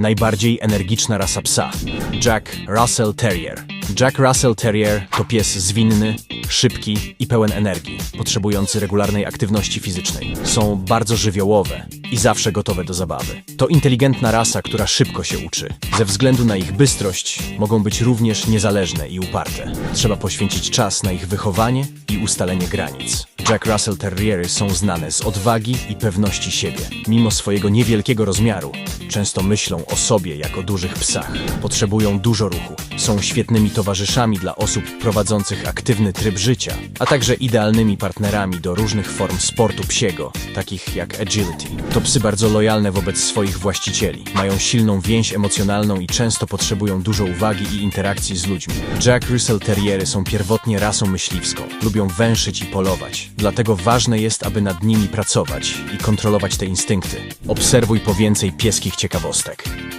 Najbardziej energiczna rasa psa. Jack Russell Terrier. Jack Russell Terrier to pies zwinny, szybki i pełen energii, potrzebujący regularnej aktywności fizycznej. Są bardzo żywiołowe i zawsze gotowe do zabawy. To inteligentna rasa, która szybko się uczy. Ze względu na ich bystrość mogą być również niezależne i uparte. Trzeba poświęcić czas na ich wychowanie i ustalenie granic. Jack Russell Terriery są znane z odwagi i pewności siebie. Mimo swojego niewielkiego rozmiaru, często myślą o sobie jako dużych psach. Potrzebują dużo ruchu. Są świetnymi towarzyszami dla osób prowadzących aktywny tryb życia, a także idealnymi partnerami do różnych form sportu psiego, takich jak agility. To psy bardzo lojalne wobec swoich właścicieli. Mają silną więź emocjonalną i często potrzebują dużo uwagi i interakcji z ludźmi. Jack Russell Terriery są pierwotnie rasą myśliwską. Lubią węszyć i polować. Dlatego ważne jest, aby nad nimi pracować i kontrolować te instynkty. Obserwuj po więcej pieskich ciekawostek.